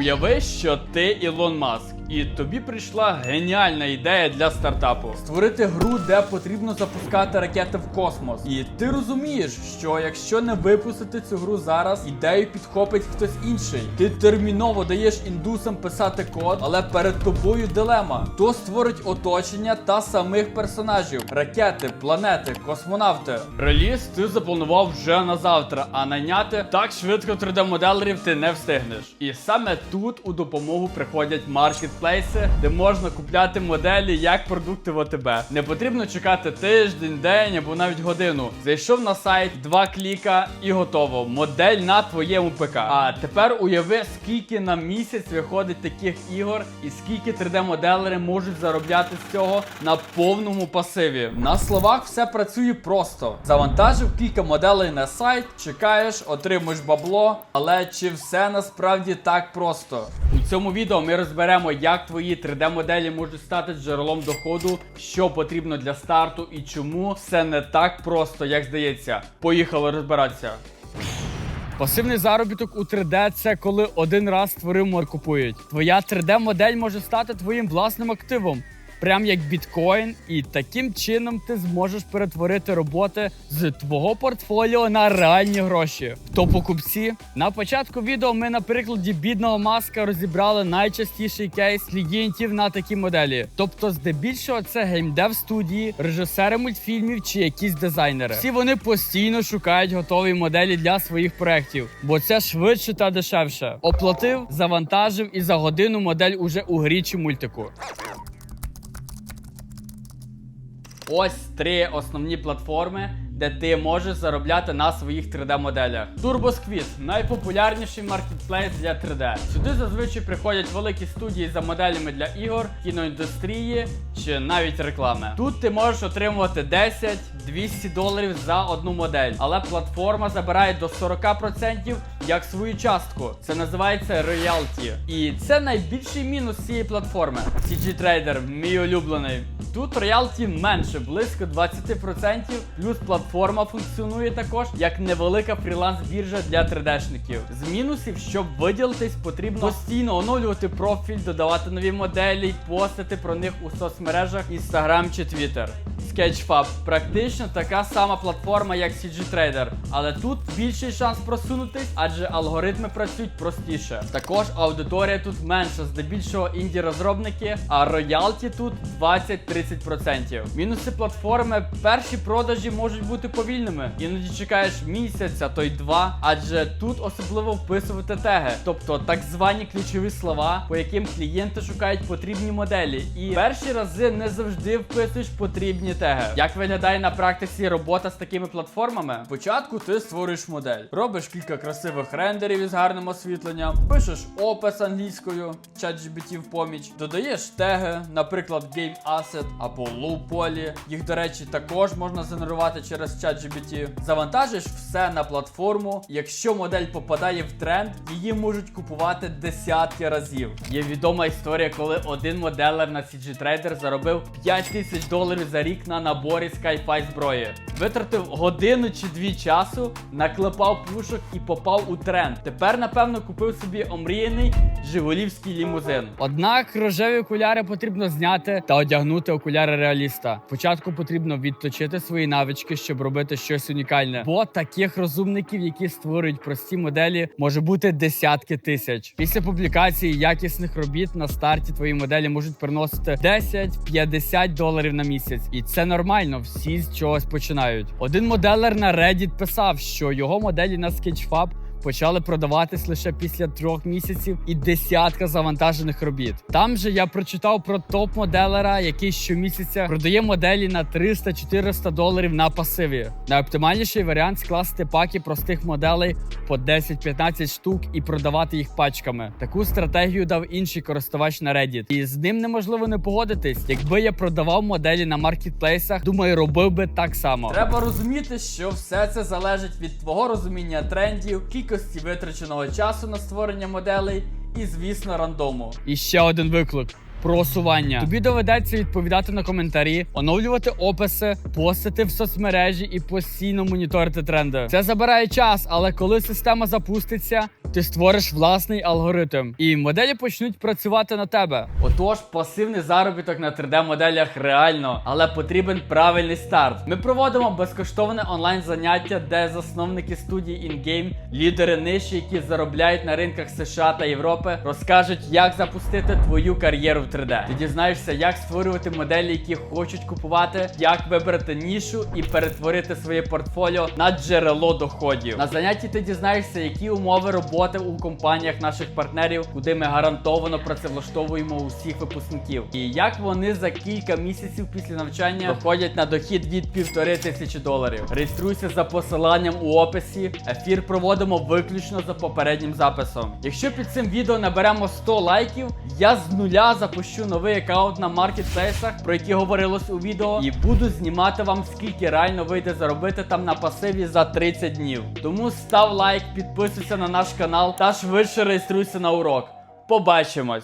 Уяви, що ти Ілон Маск, і тобі прийшла геніальна ідея для стартапу створити гру, де потрібно запускати ракети в космос. І ти розумієш, що якщо не випустити цю гру зараз, ідею підхопить хтось інший. Ти терміново даєш індусам писати код, але перед тобою дилема: хто створить оточення та самих персонажів: ракети, планети, космонавти. Реліз ти запланував вже на завтра, а найняти так швидко 3D-моделерів ти не встигнеш. І саме тут у допомогу приходять маркетплейси, де можна купляти моделі як продукти в ОТБ. Не потрібно чекати тиждень, день або навіть годину. Зайшов на сайт, два кліка і готово. Модель на твоєму ПК. А тепер уяви, скільки на місяць виходить таких ігор, і скільки 3D-моделери можуть заробляти з цього на повному пасиві. На словах все працює просто. Завантажив кілька моделей на сайт, чекаєш, отримуєш бабло. Але чи все насправді так просто? У цьому відео ми розберемо, як твої 3D-моделі можуть стати джерелом доходу, що потрібно для старту і чому все не так просто, як здається. Поїхали розбиратися. Пасивний заробіток у 3D це коли один раз створив купують. Твоя 3D-модель може стати твоїм власним активом. Прям як біткоін, і таким чином ти зможеш перетворити роботи з твого портфоліо на реальні гроші. Хто покупці? На початку відео ми на прикладі бідного маска розібрали найчастіший кейс клієнтів на такі моделі. Тобто, здебільшого, це геймдев студії, режисери мультфільмів чи якісь дизайнери. Всі вони постійно шукають готові моделі для своїх проєктів, бо це швидше та дешевше. Оплатив, завантажив і за годину модель уже у грі чи мультику. Ось три основні платформи, де ти можеш заробляти на своїх 3D-моделях. TurboSquid – найпопулярніший маркетплейс для 3D. Сюди зазвичай приходять великі студії за моделями для ігор, кіноіндустрії чи навіть реклами. Тут ти можеш отримувати 10-200 доларів за одну модель, але платформа забирає до 40% як свою частку. Це називається роялті. І це найбільший мінус цієї платформи. CG Trader, мій улюблений. Тут роялті менше, близько 20%, плюс платформа функціонує також як невелика фріланс-біржа для 3D-шників. З мінусів, щоб виділитись, потрібно постійно оновлювати профіль, додавати нові моделі, постити про них у соцмережах Instagram чи Twitter. Sketchfab практично така сама платформа, як CG Trader, але тут більший шанс просунутись, адже алгоритми працюють простіше. Також аудиторія тут менша, здебільшого інді розробники, а роялті тут 20-30%. Мінуси платформи перші продажі можуть бути повільними. Іноді чекаєш місяць, а то й два, адже тут особливо вписувати теги, тобто так звані ключові слова, по яким клієнти шукають потрібні моделі. І перші рази не завжди вписуєш потрібні теги. Як виглядає на практиці робота з такими платформами? Спочатку ти створюєш модель, робиш кілька красивих рендерів із гарним освітленням, пишеш опис англійською, ChatGPT в поміч, додаєш теги, наприклад, Game Asset або Low Poly. Їх, до речі, також можна згенерувати через ChatGPT. Завантажиш все на платформу. Якщо модель попадає в тренд, її можуть купувати десятки разів. Є відома історія, коли один моделер на CG Trader заробив 5 тисяч доларів за рік на наборі Sky-Fi зброї. Витратив годину чи дві часу, наклепав пушок і попав у тренд. Тепер, напевно, купив собі омріяний жигулівський лімузин. Однак рожеві окуляри потрібно зняти та одягнути окуляри реаліста. Спочатку потрібно відточити свої навички, щоб робити щось унікальне. Бо таких розумників, які створюють прості моделі, може бути десятки тисяч. Після публікації якісних робіт на старті твої моделі можуть приносити 10-50 доларів на місяць, і це нормально. Всі з чогось починають. Один моделер на Reddit писав, що його моделі на Sketchfab почали продаватись лише після трьох місяців і десятка завантажених робіт. Там же я прочитав про топ-моделера, який щомісяця продає моделі на 300-400 доларів на пасиві. Найоптимальніший варіант скласти паки простих моделей по 10-15 штук і продавати їх пачками. Таку стратегію дав інший користувач на Reddit. І з ним неможливо не погодитись. Якби я продавав моделі на маркетплейсах, думаю, робив би так само. Треба розуміти, що все це залежить від твого розуміння трендів, витраченого часу на створення моделей і, звісно, рандому. І ще один виклик. Просування. Тобі доведеться відповідати на коментарі, оновлювати описи, постити в соцмережі і постійно моніторити тренди. Це забирає час, але коли система запуститься, ти створиш власний алгоритм, і моделі почнуть працювати на тебе. Отож, пасивний заробіток на 3D-моделях реально, але потрібен правильний старт. Ми проводимо безкоштовне онлайн заняття, де засновники студії InGame, лідери ниші, які заробляють на ринках США та Європи, розкажуть, як запустити твою кар'єру в 3D. Ти дізнаєшся, як створювати моделі, які хочуть купувати, як вибрати нішу і перетворити своє портфоліо на джерело доходів. На занятті ти дізнаєшся, які умови роботи у компаніях наших партнерів, куди ми гарантовано працевлаштовуємо усіх випускників, і як вони за кілька місяців після навчання доходять на дохід від півтори тисячі доларів. Реєструйся за посиланням у описі. Ефір проводимо виключно за попереднім записом. Якщо під цим відео наберемо 100 лайків, я з нуля запущу новий аккаунт на маркетплейсах, про які говорилось у відео, і буду знімати вам скільки реально вийде заробити там на пасиві за 30 днів. Тому став лайк, підписуйся на наш канал та швидше реєструйся на урок. Побачимось!